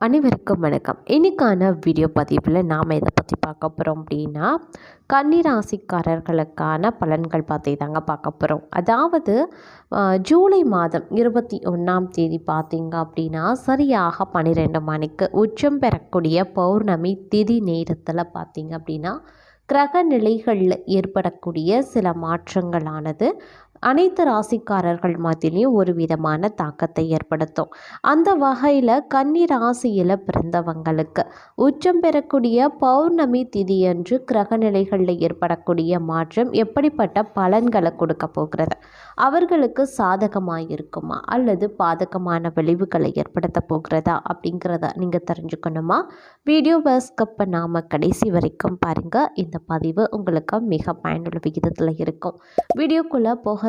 அனைவருக்கும் வணக்கம். இன்றைக்கான வீடியோ பதிவில் நாம் இதை பற்றி பார்க்க போகிறோம் அப்படின்னா கன்னிராசிக்காரர்களுக்கான பலன்கள் பற்றி தாங்க பார்க்க போகிறோம் அதாவது ஜூலை மாதம் இருபத்தி ஒன்றாம் தேதி பார்த்திங்க அப்படின்னா சரியாக பன்னிரெண்டு மணிக்கு உச்சம் பெறக்கூடிய பௌர்ணமி திதி நேரத்தில் பார்த்திங்க அப்படின்னா கிரக நிலைகளில் ஏற்படக்கூடிய சில மாற்றங்களானது அனைத்து ராசிக்காரர்கள் மத்தியிலையும் ஒரு விதமான தாக்கத்தை ஏற்படுத்தும். அந்த வகையில் கன்னி ராசியில் பிறந்தவங்களுக்கு உச்சம் பெறக்கூடிய பௌர்ணமி திதியன்று கிரகநிலைகளில் ஏற்படக்கூடிய மாற்றம் எப்படிப்பட்ட பலன்களை கொடுக்க போகிறது? அவர்களுக்கு சாதகமாக இருக்குமா? அல்லது பாதகமான விளைவுகளை ஏற்படுத்த போகிறதா? அப்படிங்கிறத நீங்கள் தெரிஞ்சுக்கணுமா? வீடியோ ஸ்கப் நாம் கடைசி வரைக்கும் பாருங்கள் இந்த பதிவு உங்களுக்கு மிக பயனுள்ள விகிதத்தில் இருக்கும். வீடியோக்குள்ளே போக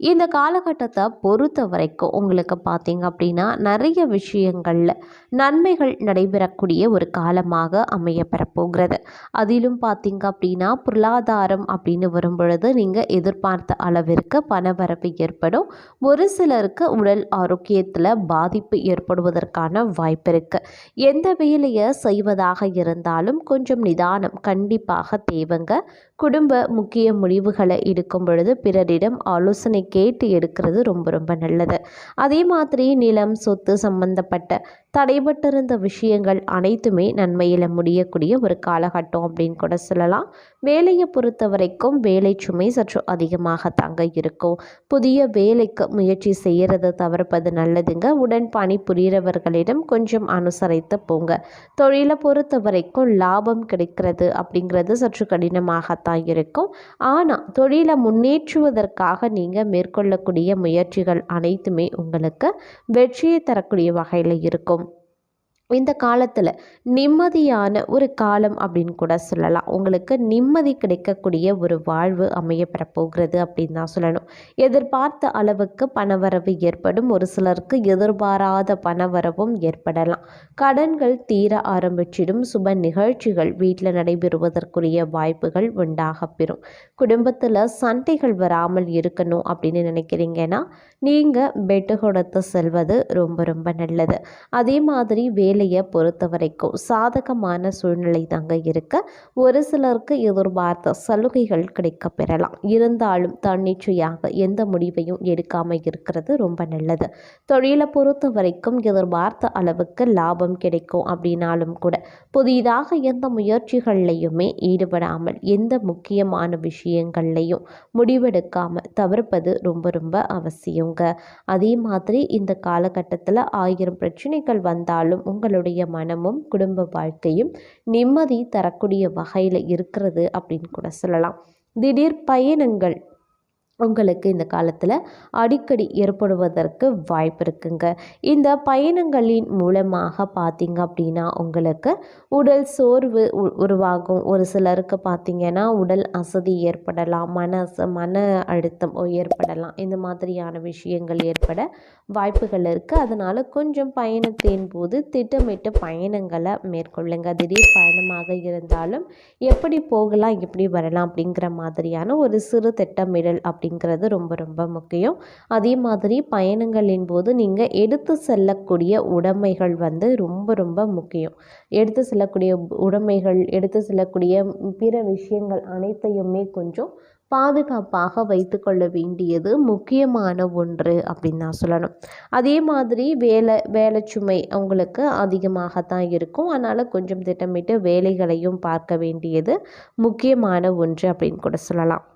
இந்த காலகட்டத்தை பொறுத்த வரைக்கும் உங்களுக்கு பார்த்தீங்க அப்படின்னா நிறைய விஷயங்களில் நன்மைகள் நடைபெறக்கூடிய ஒரு காலமாக அமைய பெறப்போகிறது. அதிலும் பார்த்தீங்க அப்படின்னா பொருளாதாரம் அப்படின்னு வரும்பொழுது நீங்கள் எதிர்பார்த்த அளவிற்கு பணவரவு ஏற்படும். ஒரு சிலருக்கு உடல் ஆரோக்கியத்தில் பாதிப்பு ஏற்படுவதற்கான வாய்ப்பு இருக்குது எந்த வேலையை செய்வதாக இருந்தாலும் கொஞ்சம் நிதானம் கண்டிப்பாக தேவைங்க. குடும்ப முக்கிய முடிவுகளை எடுக்கும் பொழுது பிறரிடம் ஆலோசனை கேட்டு எடுக்கிறது ரொம்ப ரொம்ப நல்லது. அதே மாதிரி நிலம் சொத்து சம்பந்தப்பட்ட தடைபட்டிருந்த விஷயங்கள் அனைத்துமே நன்மையில் முடியக்கூடிய ஒரு காலகட்டம் அப்படின்னு கூட சொல்லலாம். வேலையை பொறுத்த வரைக்கும் வேலை சுமை சற்று அதிகமாக தாங்க இருக்கும். புதிய வேலைக்கு முயற்சி செய்கிறத தவிர்ப்பது நல்லதுங்க. உடன் பணி புரிகிறவர்களிடம் கொஞ்சம் அனுசரித்து போங்க. தொழிலை பொறுத்த வரைக்கும் லாபம் கிடைக்கிறது அப்படிங்கிறது சற்று கடினமாகத்தான் இருக்கும். ஆனால் தொழிலை முன்னேற்றுவதற்காக நீங்கள் மேற்கொள்ளக்கூடிய முயற்சிகள் அனைத்துமே உங்களுக்கு வெற்றியை தரக்கூடிய வகையில் இருக்கும். இந்த காலத்தில் நிம்மதியான ஒரு காலம் அப்படின்னு கூட சொல்லலாம். உங்களுக்கு நிம்மதி கிடைக்கக்கூடிய ஒரு வாழ்வு அமைய பெறப்போகிறது அப்படின்னு தான் சொல்லணும். எதிர்பார்த்த அளவுக்கு பணவரவு ஏற்படும். ஒரு சிலருக்கு எதிர்பாராத பணவரவும் ஏற்படலாம். கடன்கள் தீர ஆரம்பிச்சிடும். சுப நிகழ்ச்சிகள் வீட்டில் நடைபெறுவதற்குரிய வாய்ப்புகள் உண்டாக பெறும். குடும்பத்தில் சண்டைகள் வராமல் இருக்கணும் அப்படின்னு நினைக்கிறீங்கன்னா நீங்கள் பெட்டு கொடுத்து செல்வது ரொம்ப ரொம்ப நல்லது. அதே மாதிரி வேலை வேலையை பொறுத்த வரைக்கும் சாதகமான சூழ்நிலை தாங்க இருக்க. ஒரு சிலருக்கு எதிர்பார்த்த சலுகைகள் கிடைக்க பெறலாம் இருந்தாலும் தன்னிச்சையாக எந்த முடிவையும் எடுக்காமல் இருக்கிறது ரொம்ப நல்லது. தொழிலை பொறுத்த வரைக்கும் எதிர்பார்த்த அளவுக்கு லாபம் கிடைக்கும் அப்படின்னாலும் கூட புதிதாக எந்த முயற்சிகள்லையுமே ஈடுபடாமல் எந்த முக்கியமான விஷயங்கள்லையும் முடிவெடுக்காமல் தவிர்ப்பது ரொம்ப ரொம்ப அவசியங்க. அதே மாதிரி இந்த காலகட்டத்தில் ஆயிரம் பிரச்சனைகள் வந்தாலும் உங்கள் உங்களுடைய மனமும் குடும்ப வாழ்க்கையும் நிம்மதி தரக்கூடிய வகையில் இருக்கிறது அப்படின்னு கூட சொல்லலாம். திடீர் பயணங்கள் உங்களுக்கு இந்த காலத்தில் அடிக்கடி ஏற்படுவதற்கு வாய்ப்பு இருக்குங்க. இந்த பயணங்களின் மூலமாக பார்த்தீங்க அப்படின்னா உங்களுக்கு உடல் சோர்வு உருவாகும். ஒரு சிலருக்கு பார்த்தீங்கன்னா உடல் அசதி ஏற்படலாம் மன மன அழுத்தம் ஏற்படலாம். இந்த மாதிரியான விஷயங்கள் ஏற்பட வாய்ப்புகள் இருக்குது அதனால் கொஞ்சம் பயணத்தின் போது திட்டமிட்டு பயணங்களை மேற்கொள்ளுங்க. திடீர் பயணமாக இருந்தாலும் எப்படி போகலாம் எப்படி வரலாம் அப்படிங்கிற மாதிரியான ஒரு சிறு திட்டமிடல் அப்படி அப்படிங்கிறது ரொம்ப ரொம்ப முக்கியம். அதே மாதிரி பயணங்களின் போது நீங்கள் எடுத்து செல்லக்கூடிய உடைமைகள் வந்து ரொம்ப ரொம்ப முக்கியம். எடுத்து செல்லக்கூடிய உடைமைகள் எடுத்து செல்லக்கூடிய பிற விஷயங்கள் அனைத்தையுமே கொஞ்சம் பாதுகாப்பாக வைத்துக்கொள்ள வேண்டியது முக்கியமான ஒன்று அப்படின்னு தான் சொல்லணும். அதே மாதிரி வேலை வேலை சுமை அவங்களுக்கு அதிகமாகத்தான் இருக்கும். அதனால் கொஞ்சம் திட்டமிட்டு வேலைகளையும் பார்க்க வேண்டியது முக்கியமான ஒன்று அப்படின்னு கூட சொல்லலாம்.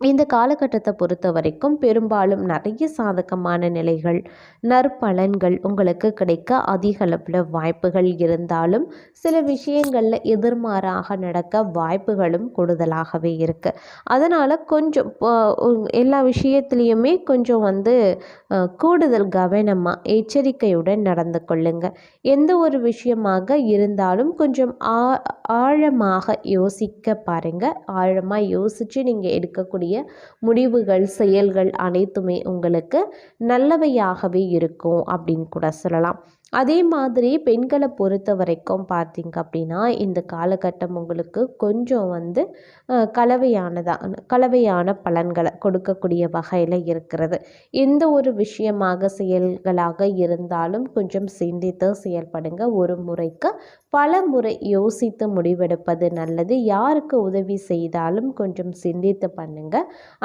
இந்த காலகட்டத்தை பொறுத்த வரைக்கும் பெரும்பாலும் நிறைய சாதகமான நிலைகள் நற்பலன்கள் உங்களுக்கு கிடைக்க அதிக அளவில் வாய்ப்புகள் இருந்தாலும் சில விஷயங்களில் எதிர்மாறாக நடக்க வாய்ப்புகளும் கூடுதலாகவே இருக்குது அதனால் கொஞ்சம் எல்லா விஷயத்துலேயுமே கொஞ்சம் வந்து கூடுதல் கவனமாக எச்சரிக்கையுடன் நடந்து கொள்ளுங்க. எந்த ஒரு விஷயமாக இருந்தாலும் கொஞ்சம் ஆழமாக யோசிக்க பாருங்கள் ஆழமாக யோசித்து நீங்கள் எடுக்கக்கூடிய எடுக்கக்கூடிய முடிவுகள் செயல்கள் அனைத்துமே உங்களுக்கு நல்லவையாகவே இருக்கும் அப்படின்னு கூட சொல்லலாம். அதே மாதிரி பெண்களை பொறுத்த வரைக்கும் பார்த்திங்க அப்படின்னா இந்த காலகட்டம் உங்களுக்கு கொஞ்சம் வந்து கலவையானதாக கலவையான பலன்களை கொடுக்கக்கூடிய வகையில் இருக்கிறது. எந்த ஒரு விஷயமாக செயல்களாக இருந்தாலும் கொஞ்சம் சிந்தித்து செயல்படுங்க. ஒரு முறைக்கு பல முறை யோசித்து முடிவெடுப்பது நல்லது. யாருக்கு உதவி செய்தாலும் கொஞ்சம் சிந்தித்து பண்ணுங்க.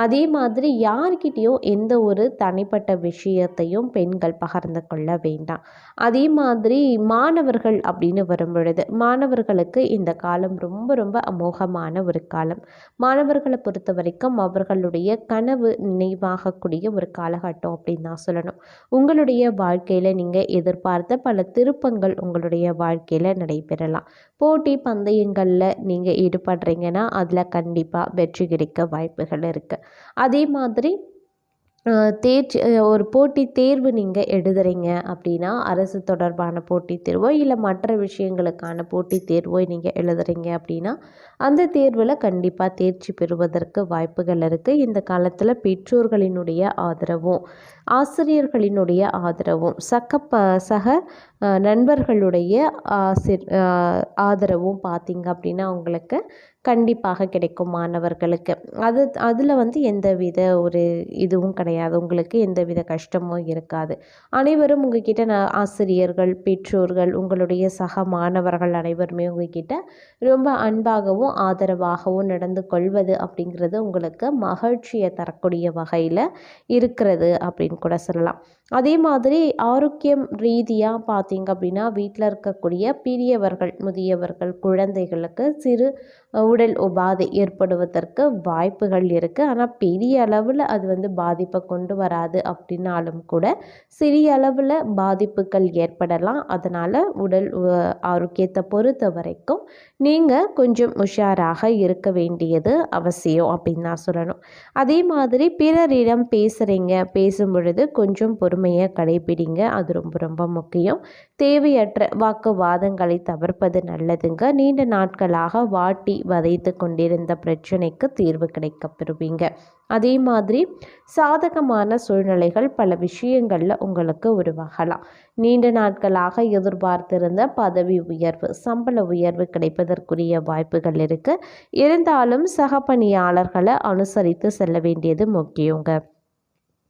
அதே மாதிரி யார்கிட்டேயும் எந்த ஒரு தனிப்பட்ட விஷயத்தையும் பெண்கள் பகிர்ந்து கொள்ள வேண்டாம். அதே மாதிரி மாணவர்கள் அப்படின்னு வரும் பொழுது மாணவர்களுக்கு இந்த காலம் ரொம்ப ரொம்ப அமோகமான ஒரு காலம். மாணவர்களை பொறுத்த வரைக்கும் அவர்களுடைய கனவு நினைவாகக்கூடிய ஒரு காலகட்டம் அப்படின்னு தான் சொல்லணும். உங்களுடைய வாழ்க்கையில் நீங்கள் எதிர்பார்த்த பல திருப்பங்கள் உங்களுடைய வாழ்க்கையில் பெறலாம். போட்டி பந்தயங்களில் நீங்கள் ஈடுபடுறீங்கன்னா அதில் கண்டிப்பாக வெற்றி கிடைக்க வாய்ப்புகள் இருக்குது அதே மாதிரி தேர்ச்சி ஒரு போட்டி தேர்வு நீங்கள் எழுதுறீங்க அப்படின்னா அரசு தொடர்பான போட்டித் தேர்வோ இல்லை மற்ற விஷயங்களுக்கான போட்டித் தேர்வோ நீங்கள் எழுதுறீங்க அப்படின்னா அந்த தேர்வில் கண்டிப்பாக தேர்ச்சி பெறுவதற்கு வாய்ப்புகள் இருக்குது இந்த காலத்தில் பெற்றோர்களினுடைய ஆதரவும் ஆசிரியர்களினுடைய ஆதரவும் சக்க ப சக நண்பர்களுடைய ஆசிர் ஆதரவும் பார்த்திங்க அப்படின்னா உங்களுக்கு கண்டிப்பாக கிடைக்கும் மாணவர்களுக்கு. அது அதில் வந்து எந்த வித ஒரு இதுவும் கிடையாது. உங்களுக்கு எந்த வித கஷ்டமும் இருக்காது. அனைவரும் உங்ககிட்ட நான் ஆசிரியர்கள் பெற்றோர்கள் உங்களுடைய சக மாணவர்கள் அனைவருமே உங்ககிட்ட ரொம்ப அன்பாகவும் ஆதரவாகவும் நடந்து கொள்வது அப்படிங்கிறது உங்களுக்கு மகிழ்ச்சியை தரக்கூடிய வகையில் இருக்கிறது அப்படின்னு கூட சொல்லலாம். அதே மாதிரி ஆரோக்கியம் ரீதியாக பார்த்தீங்க அப்படின்னா வீட்டில் இருக்கக்கூடிய பெரியவர்கள் முதியவர்கள் குழந்தைகளுக்கு சிறு உடல் உபாதை ஏற்படுவதற்கு வாய்ப்புகள் இருக்குது ஆனால் பெரிய அளவில் அது வந்து பாதிப்பை கொண்டு வராது அப்படின்னாலும் கூட சிறிய அளவில் பாதிப்புகள் ஏற்படலாம். அதனால் உடல் ஆரோக்கியத்தை பொறுத்த வரைக்கும் நீங்கள் கொஞ்சம் உஷாராக இருக்க வேண்டியது அவசியம் அப்படின்னு தான் சொல்லணும். அதே மாதிரி பிறரிடம் பேசுகிறீங்க பேசும் பொழுது கொஞ்சம் பொறுமையை கடைபிடிங்க அது ரொம்ப ரொம்ப முக்கியம். தேவையற்ற வாக்குவாதங்களை தவிர்ப்பது நல்லதுங்க. நீண்ட நாட்களாக வாட்டி வதைத்து கொண்டிருந்த பிரச்சனைக்கு தீர்வு கிடைக்க பெறுவீங்க. அதே மாதிரி சாதகமான சூழ்நிலைகள் பல விஷயங்களில் உங்களுக்கு உருவாகலாம். நீண்ட நாட்களாக எதிர்பார்த்திருந்த பதவி உயர்வு சம்பள உயர்வு கிடைப்பதற்குரிய வாய்ப்புகள் இருக்குது இருந்தாலும் சக பணியாளர்களை அனுசரித்து செல்ல வேண்டியது முக்கியங்க.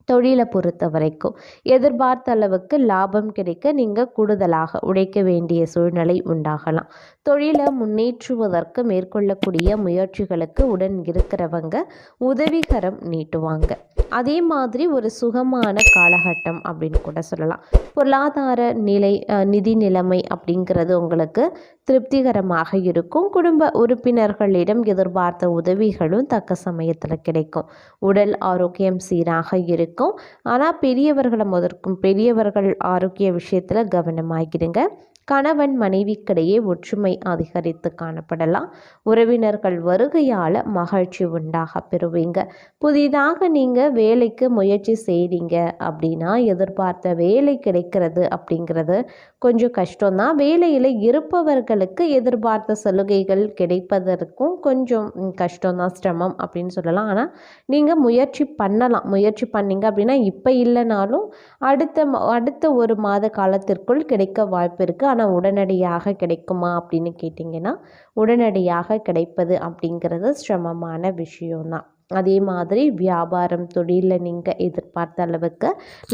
தொழிலை பொறுத்த வரைக்கும் எதிர்பார்த்த அளவுக்கு லாபம் கிடைக்க நீங்கள் கூடுதலாக உழைக்க வேண்டிய சூழ்நிலை உண்டாகலாம். தொழிலை முன்னேற்றுவதற்கு மேற்கொள்ளக்கூடிய முயற்சிகளுக்கு உடன் இருக்கிறவங்க உதவிகரம் நீட்டுவாங்க. அதே மாதிரி ஒரு சுகமான காலகட்டம் அப்படின்னு கூட சொல்லலாம். பொருளாதார நிலை நிதி நிலைமை அப்படிங்கிறது உங்களுக்கு திருப்திகரமாக இருக்கும். குடும்ப உறுப்பினர்களிடம் எதிர்பார்த்த உதவிகளும் தக்க சமயத்தில் கிடைக்கும். உடல் ஆரோக்கியம் சீராக இருக்கும். ஆனால் பெரியவர்களை முதற்கும் பெரியவர்கள் ஆரோக்கிய விஷயத்தில் கவனமாகிடுங்க. கணவன் மனைவிக்கிடையே ஒற்றுமை அதிகரித்து காணப்படலாம். உறவினர்கள் வருகையால் மகிழ்ச்சி உண்டாக பெறுவீங்க. புதிதாக நீங்கள் வேலைக்கு முயற்சி செய்கிறீங்க அப்படின்னா எதிர்பார்த்த வேலை கிடைக்கிறது அப்படிங்கிறது கொஞ்சம் கஷ்டம்தான். வேலையில் இருப்பவர்களுக்கு எதிர்பார்த்த சலுகைகள் கிடைப்பதற்கும் கொஞ்சம் கஷ்டம்தான் சிரமம் அப்படின்னு சொல்லலாம். ஆனால் நீங்கள் முயற்சி பண்ணலாம். முயற்சி பண்ணீங்க அப்படின்னா இப்போ இல்லைனாலும் அடுத்த அடுத்த ஒரு மாத காலத்திற்குள் கிடைக்க வாய்ப்பு இருக்குது ஆனால் உடனடியாக கிடைக்குமா அப்படின்னு கேட்டிங்கன்னா உடனடியாக கிடைப்பது அப்படிங்கிறது சிரமமான விஷயம்தான். அதே மாதிரி வியாபாரம் தொழிலில் நீங்கள் எதிர்பார்த்த அளவுக்கு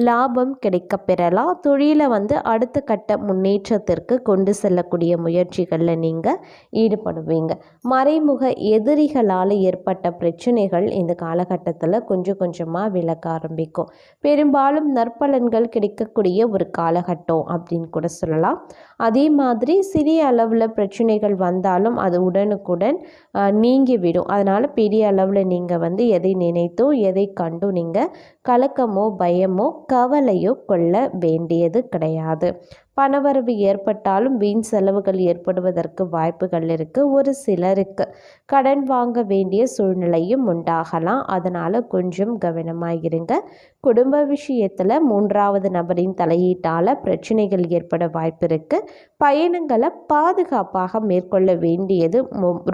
லாபம் கிடைக்க பெறலாம். தொழிலை வந்து அடுத்த கட்ட முன்னேற்றத்திற்கு கொண்டு செல்லக்கூடிய முயற்சிகளில் நீங்கள் ஈடுபடுவீங்க. மறைமுக எதிரிகளால் ஏற்பட்ட பிரச்சனைகள் இந்த காலகட்டத்தில் கொஞ்சம் கொஞ்சமாக விளக்க ஆரம்பிக்கும். பெரும்பாலும் நற்பலன்கள் கிடைக்கக்கூடிய ஒரு காலகட்டம் அப்படின்னு கூட சொல்லலாம். அதே மாதிரி சிறிய அளவில் பிரச்சனைகள் வந்தாலும் அது உடனுக்குடன் நீங்கிவிடும். அதனால் பெரிய அளவில் நீங்கள் வந்து எதை நினைத்தோ எதை கண்டோ நீங்கள் கலக்கமோ பயமோ கவலையோ கொள்ள வேண்டியது கிடையாது. பணவரவு ஏற்பட்டாலும் வீண் செலவுகள் ஏற்படுவதற்கு வாய்ப்புகள் இருக்குது ஒரு சிலருக்கு கடன் வாங்க வேண்டிய சூழ்நிலையும் உண்டாகலாம். அதனால் கொஞ்சம் கவனமாக இருங்க. குடும்ப விஷயத்தில் மூன்றாவது நபரின் தலையீட்டால் பிரச்சனைகள் ஏற்பட வாய்ப்பு இருக்குது பயணங்களை பாதுகாப்பாக மேற்கொள்ள வேண்டியது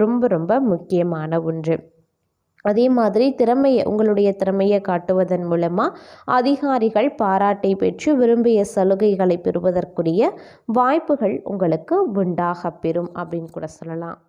ரொம்ப ரொம்ப முக்கியமான ஒன்று. அதே மாதிரி திறமையை உங்களுடைய திறமையை காட்டுவதன் மூலமாக அதிகாரிகள் பாராட்டை பெற்று விரும்பிய சலுகைகளை பெறுவதற்குரிய வாய்ப்புகள் உங்களுக்கு உண்டாக பெறும் அப்படின்னு கூட சொல்லலாம்.